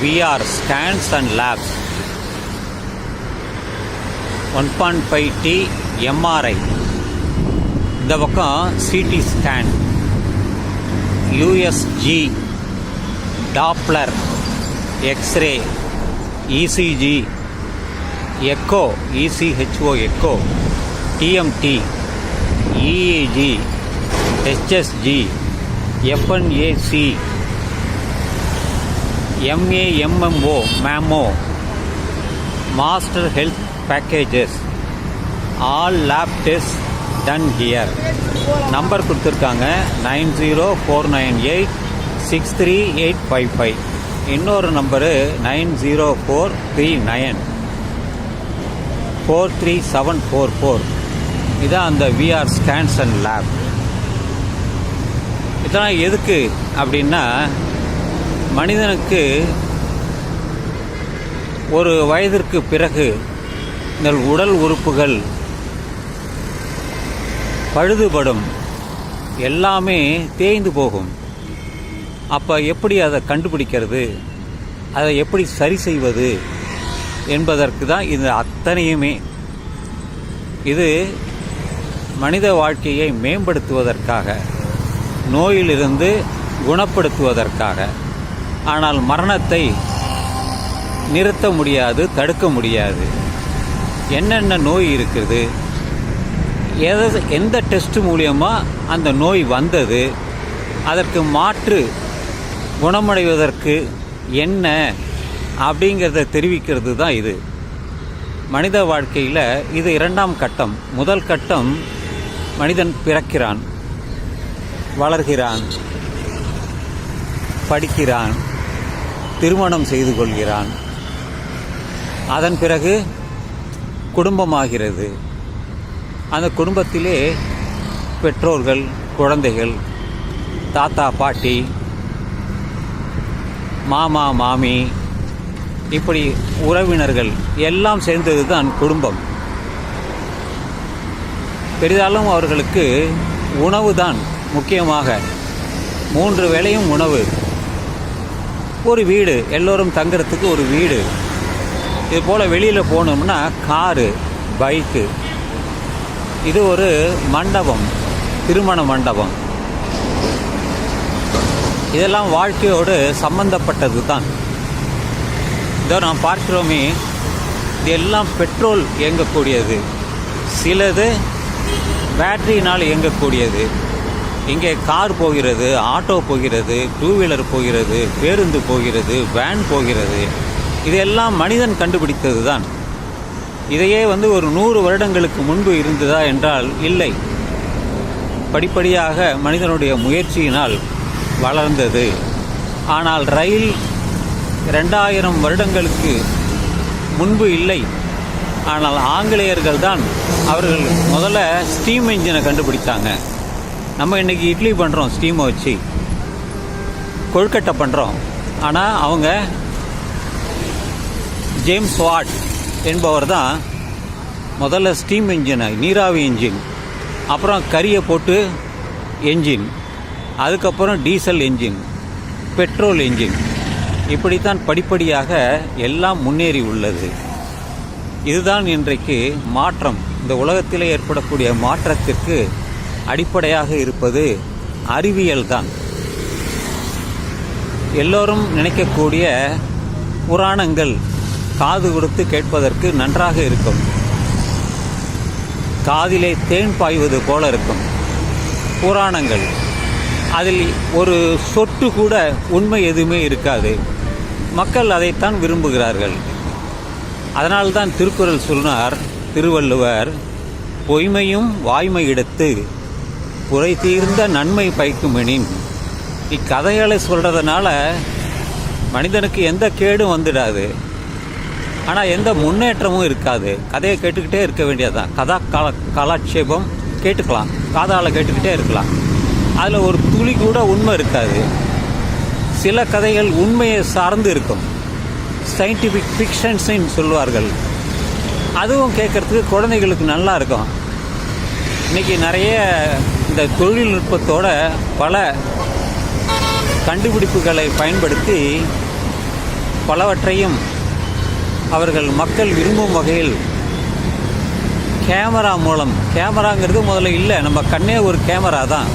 VR scans and labs one point five T MRI இந்த பக்கம் CT scan USG Doppler X-ray ECG echo ECHO echo TMT EEG HSG FNAC MAMMO mammo master health packages all lab test done here number கொடுத்துருக்காங்க. Nine zero four nine eight six three eight five five. இன்னொரு number nine zero four three nine. Four three seven four four இதான் அந்த VR scans and lab இதெல்லாம் எதுக்கு அப்படின்னா மனிதனுக்கு ஒரு வயதிற்கு பிறகு இந்த உடல் உறுப்புகள் பழுதுபடும். எல்லாமே தேய்ந்து போகும். அப்போ எப்படி அதை கண்டுபிடிக்கிறது? அதை எப்படி சரி செய்வது? என்பதற்கு தான் இது அத்தனையுமே. இது மனித வாழ்க்கையை மேம்படுத்துவதற்காக நோயிலிருந்து குணப்படுத்துவதற்காக. ஆனால் மரணத்தை நிறுத்த முடியாது தடுக்க முடியாது. என்னென்ன நோய் இருக்குது எதை எந்த டெஸ்ட் மூலியமாக அந்த நோய் வந்தது? அதற்கு மாற்று குணமடைவதற்கு என்ன அப்படிங்கிறத தெரிவிக்கிறது தான் இது. மனித வாழ்க்கையில் இது இரண்டாம் கட்டம். முதல் கட்டம் மனிதன் பிறக்கிறான் வளர்கிறான் படிக்கிறான் திருமணம் செய்து கொள்கிறான். அதன் பிறகு குடும்பமாகிறது. அந்த குடும்பத்திலே பெற்றோர்கள் குழந்தைகள் தாத்தா பாட்டி மாமா மாமி இப்படி உறவினர்கள் எல்லாம் சேர்ந்தது தான் குடும்பம். பெரிதாலும் அவர்களுக்கு உணவு தான் முக்கியமாக. மூன்று வேளையும் உணவு. ஒரு வீடு எல்லோரும் தங்குறதுக்கு ஒரு வீடு. இது போல் வெளியில் போனோம்னா காரு பைக்கு. இது ஒரு மண்டபம் திருமண மண்டபம். இதெல்லாம் வாழ்க்கையோடு சம்பந்தப்பட்டது தான் இதோ நாம் பார்க்கிறோமே இது எல்லாம் பெட்ரோல் இயங்கக்கூடியது. சிலது பேட்டரியினால் இயங்கக்கூடியது. இங்கே கார் போகிறது ஆட்டோ போகிறது டூ வீலர் போகிறது பேருந்து போகிறது வேன் போகிறது. இதெல்லாம் மனிதன் கண்டுபிடித்தது தான் இதையே வந்து ஒரு நூறு வருடங்களுக்கு முன்பு இருந்ததா என்றால் இல்லை. படிப்படியாக மனிதனுடைய முயற்சியினால் வளர்ந்தது. ஆனால் ரயில் ரெண்டாயிரம் வருடங்களுக்கு முன்பு இல்லை. ஆனால் ஆங்கிலேயர்கள் தான் அவர்கள் முதல்ல ஸ்டீம் இன்ஜினை கண்டுபிடித்தாங்க. நம்ம இன்றைக்கி இட்லி பண்ணுறோம் ஸ்டீமை வச்சு. கொழுக்கட்டை பண்ணுறோம் ஆனால் அவங்க ஜேம்ஸ் வாட் என்பவர் தான் முதல்ல ஸ்டீம் இன்ஜினை நீராவி இன்ஜின் அப்புறம் கரியை போட்டு என்ஜின் அதுக்கப்புறம் டீசல் என்ஜின் பெட்ரோல் என்ஜின் இப்படித்தான் படிப்படியாக எல்லாம் முன்னேறி உள்ளது. இதுதான் இன்றைக்கு மாற்றம். இந்த உலகத்தில் ஏற்படக்கூடிய மாற்றத்திற்கு அடிப்படையாக இருப்பது அறிவியல் தான். எல்லோரும் நினைக்கக்கூடிய புராணங்கள் காது கொடுத்து கேட்பதற்கு நன்றாக இருக்கும். காதிலே தேன் பாய்வது போல இருக்கும். புராணங்கள். அதில் ஒரு சொட்டு கூட உண்மை எதுவுமே இருக்காது. மக்கள் அதைத்தான் விரும்புகிறார்கள். அதனால்தான் திருக்குறள் சொன்னார் திருவள்ளுவர் பொய்மையும் வாய்மை எடுத்து குறை தீர்ந்த நன்மை பயக்குமெனின் இக்கதைகளை சொல்கிறதுனால மனிதனுக்கு எந்த கேடும் வந்துடாது. ஆனால் எந்த முன்னேற்றமும் இருக்காது. கதையை கேட்டுக்கிட்டே இருக்க வேண்டியதுதான். கதா கால காலாட்சேபம் கேட்டுக்கலாம். காதால் கேட்டுக்கிட்டே இருக்கலாம். அதில் ஒரு துளி கூட உண்மை இருக்காது. சில கதைகள் உண்மையை சார்ந்து இருக்கும். சயின்டிஃபிக் ஃபிக்ஷன்ஸ்ன்னு சொல்லுவார்கள். அதுவும் கேட்குறதுக்கு குழந்தைகளுக்கு நல்லா இருக்கும். இன்றைக்கி நிறைய இந்த தொழில்நுட்பத்தோட பல கண்டுபிடிப்புகளை பயன்படுத்தி பலவற்றையும் அவர்கள் மக்கள் விரும்பும் வகையில் கேமரா மூலம் கேமராங்கிறது முதல்ல இல்லை நம்ம கண்ணே ஒரு கேமரா தான்.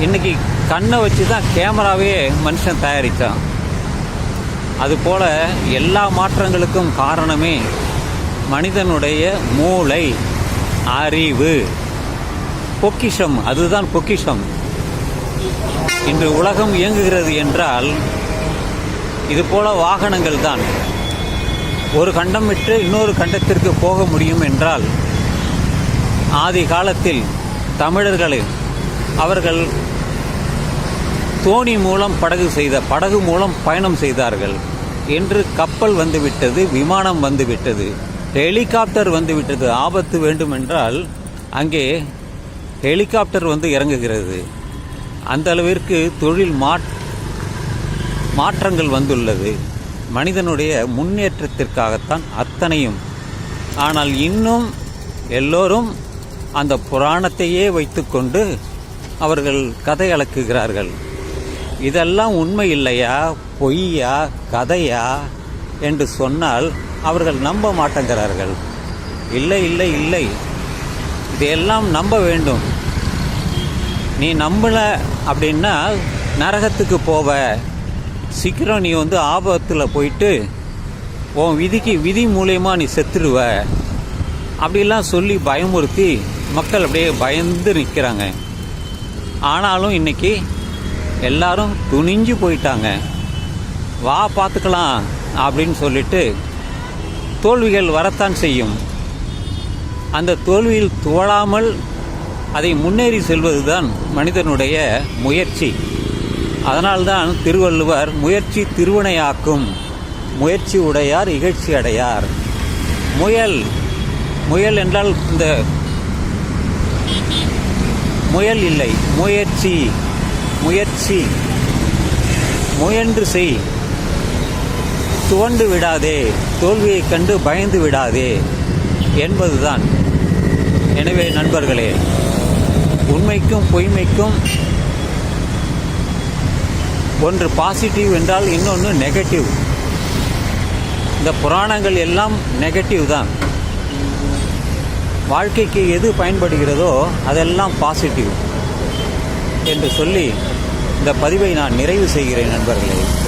இன்றைக்கி கண்ணை வச்சு தான் கேமராவே மனுஷன் தயாரித்தான் அதுபோல் எல்லா மாற்றங்களுக்கும் காரணமே மனிதனுடைய மூளை. அறிவு. பொக்கிஷம் அதுதான் பொக்கிஷம். இன்று உலகம் இயங்குகிறது என்றால் இதுபோல வாகனங்கள் தான். ஒரு கண்டம் விட்டு இன்னொரு கண்டத்திற்கு போக முடியும் என்றால் ஆதி காலத்தில் தமிழர்களை அவர்கள் தோணி மூலம் படகு செய்த படகு மூலம் பயணம் செய்தார்கள். என்று கப்பல் வந்துவிட்டது விமானம் வந்துவிட்டது. ஹெலிகாப்டர் வந்து விட்டது. ஆபத்து வேண்டுமென்றால் அங்கே ஹெலிகாப்டர் வந்து இறங்குகிறது. அந்த அளவிற்கு தொழில் மாற்றங்கள் வந்துள்ளது. மனிதனுடைய முன்னேற்றத்திற்காகத்தான் அத்தனையும். ஆனால் இன்னும் எல்லோரும் அந்த புராணத்தையே வைத்துக்கொண்டு அவர்கள் கதை அளக்குகிறார்கள் இதெல்லாம் உண்மை இல்லையா? பொய்யா? கதையா? என்று சொன்னால் அவர்கள் நம்ப மாட்டேங்கிறார்கள். இல்லை இல்லை இல்லை. இதையெல்லாம் நம்ப வேண்டும். நீ நம்பல அப்படின்னா நரகத்துக்கு போவ. சீக்கிரம் நீ வந்து ஆபத்தில் போயிட்டு உன் விதிக்கு விதி மூலயமா நீ செத்துடுவ அப்படிலாம் சொல்லி பயமுறுத்தி மக்கள் அப்படியே பயந்து நிற்கிறாங்க ஆனாலும் இன்றைக்கி எல்லாரும் துணிஞ்சு போயிட்டாங்க. வா பார்த்துக்கலாம் அப்படின்னு சொல்லிட்டு தோல்விகள் வரத்தான் செய்யும். அந்த தோல்வியில் தோழாமல் அதை முன்னேறி செல்வதுதான் மனிதனுடைய முயற்சி. அதனால்தான் திருவள்ளுவர் முயற்சி திருவினையாக்கும் முயற்சி உடையார் இகழ்ச்சி அடையார். முயல் முயல் என்றால் இந்த முயல் இல்லை முயற்சி முயற்சி முயன்று செய். துவண்டு விடாதே தோல்வியைக் கண்டு பயந்து விடாதே என்பதுதான். எனவே நண்பர்களே உண்மைக்கும் பொய்மைக்கும் ஒன்று பாசிட்டிவ் என்றால் இன்னொன்று நெகட்டிவ் இந்த புராணங்கள் எல்லாம் நெகட்டிவ் தான். வாழ்க்கைக்கு எது பயன்படுகிறதோ அதெல்லாம் பாசிட்டிவ் என்று சொல்லி இந்த பதிவை நான் நிறைவு செய்கிறேன் நண்பர்களே.